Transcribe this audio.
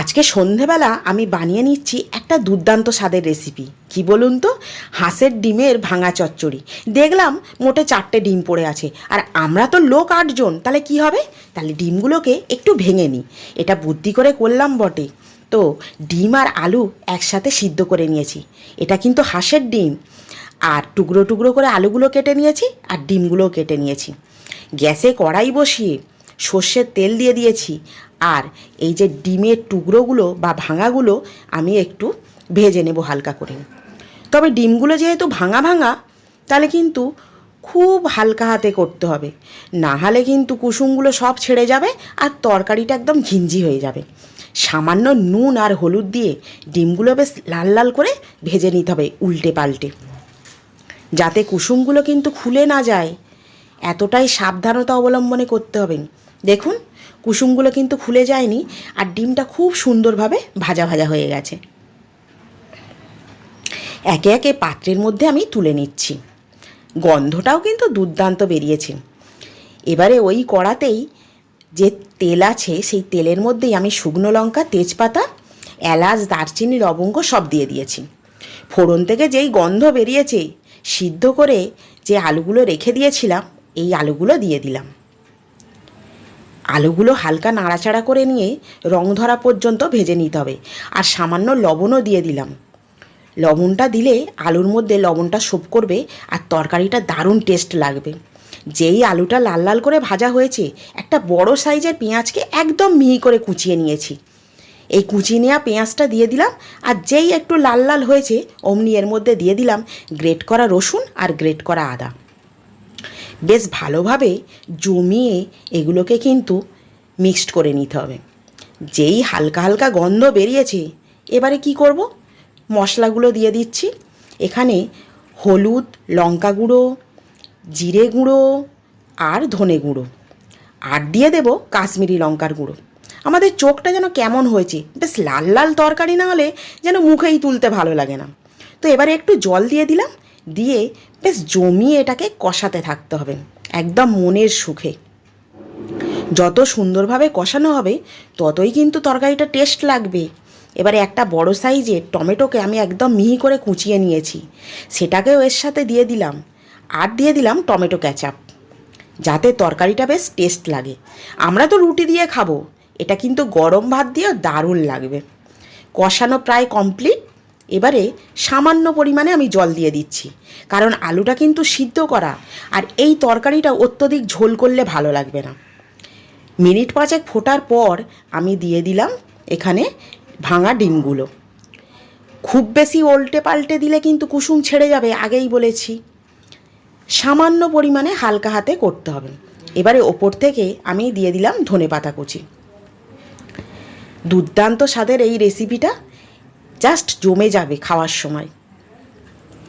আজকে সন্ধেবেলা আমি বানিয়ে নিচ্ছি একটা দুর্দান্ত স্বাদের রেসিপি কি বলুন তো? হাঁসের ডিমের ভাঙা চচ্চড়ি। দেখলাম মোটে চারটে ডিম পড়ে আছে। আর আমরা তো লোক আটজন, তাহলে কি হবে? তাহলে ডিমগুলোকে একটু ভেঙে নিই। এটা বুদ্ধি করে করলাম বটে। তো ডিম আর আলু একসাথে সিদ্ধ করে নিয়েছি। এটা কিন্তু হাঁসের ডিম। আর টুকরো টুকরো করে আলুগুলো কেটে নিয়েছি আর ডিমগুলোও কেটে নিয়েছি। গ্যাসে কড়াই বসিয়ে সর্ষের তেল দিয়ে দিয়েছি। আর এই যে ডিমের টুকরোগুলো বা ভাঙাগুলো আমি একটু ভেজে নেব হালকা করে। তবে ডিমগুলো যেহেতু ভাঙা ভাঙা, তাহলে কিন্তু খুব হালকা হাতে করতে হবে। না হলে কিন্তু কুসুমগুলো সব ছেড়ে যাবে আর তরকারিটা একদম ঘিঞ্জি হয়ে যাবে। সামান্য নুন আর হলুদ দিয়ে ডিমগুলো বেশ লাল লাল করে ভেজে নিতে হবে উল্টে পাল্টে। যাতে কুসুমগুলো কিন্তু খুলে না যায়। এতটাই সাবধানতা অবলম্বনে করতে হবে। দেখুন, কুসুমগুলো কিন্তু খুলে যায়নি আর ডিমটা খুব সুন্দরভাবে ভাজা ভাজা হয়ে গেছে। একে একে পাত্রের মধ্যে আমি তুলে নিচ্ছি। গন্ধটাও কিন্তু দুর্দান্ত বেরিয়েছে। এবারে ওই কড়াতেই যে তেল আছে, সেই তেলের মধ্যেই আমি শুকনো লঙ্কা, তেজপাতা, এলাচ, দারচিনি, লবঙ্গ সব দিয়ে দিয়েছি। ফোড়ন থেকে যেই গন্ধ বেরিয়েছে, সিদ্ধ করে যে আলুগুলো রেখে দিয়েছিলাম এই আলুগুলো দিয়ে দিলাম। আলুগুলো হালকা নাড়াচাড়া করে নিয়ে রং ধরা পর্যন্ত ভেজে নিতে হবে আর সামান্য লবণও দিয়ে দিলাম। লবণটা দিলে আলুর মধ্যে লবণটা সোপ করবে আর তরকারিটা দারুণ টেস্ট লাগবে। যেই আলুটা লাল লাল করে ভাজা হয়েছে, একটা বড় সাইজের পেঁয়াজকে একদম মিহি করে কুচিয়ে নিয়েছি। এই কুচিয়ে নেওয়া পেঁয়াজটা দিয়ে দিলাম আর যেই একটু লাল লাল হয়েছে, অমনি এর মধ্যে দিয়ে দিলাম গ্রেট করা রসুন আর গ্রেট করা আদা। বেশ ভালোভাবে জমিয়ে এগুলোকে কিন্তু মিক্সড করে নিতে হবে। যেই হালকা হালকা গন্ধ বেরিয়েছে, এবারে কি করব? মশলাগুলো দিয়ে দিচ্ছি। এখানে হলুদ, লঙ্কা গুঁড়ো, জিরে গুঁড়ো আর ধনে গুঁড়ো। আর দিয়ে দেব কাশ্মীরি লঙ্কার গুঁড়ো। আমাদের চোখটা যেন কেমন হয়েছে, বেশ লাল লাল তরকারি না হলে যেন মুখেই তুলতে ভালো লাগে না। তো এবারে একটু জল দিয়ে দিলাম। দিয়ে বেশ জমিয়ে এটাকে কষাতে থাকতে হবে, একদম মনের সুখে। যত সুন্দরভাবে কষানো হবে, ততই কিন্তু তরকারিটা টেস্ট লাগবে। এবারে একটা বড় সাইজের টমেটোকে আমি একদম মিহি করে কুচিয়ে নিয়েছি। সেটাকেও এর সাথে দিয়ে দিলাম। আর দিয়ে দিলাম টমেটো ক্যাচাপ যাতে তরকারিটা বেশ টেস্ট লাগে। আমরা তো রুটি দিয়ে খাব, এটা কিন্তু গরম ভাত দিয়েও দারুণ লাগবে। কষানো প্রায় কমপ্লিট এবারে সামান্য পরিমাণে আমি জল দিয়ে দিচ্ছি। কারণ আলুটা কিন্তু সিদ্ধ করা, আর এই তরকারিটা অত্যধিক ঝোল করলে ভালো লাগবে না। মিনিট পাঁচেক ফোটার পর আমি দিয়ে দিলাম এখানে ভাঙা ডিমগুলো। খুব বেশি উল্টে পাল্টে দিলে কিন্তু কুসুম ছেড়ে যাবে, আগেই বলেছি। সামান্য পরিমাণে হালকা হাতে করতে হবে। এবারে ওপর থেকে আমি দিয়ে দিলাম ধনে পাতা কুচি। দুর্দান্ত স্বাদের এই রেসিপিটা জাস্ট জমে যাবে খাওয়ার সময়।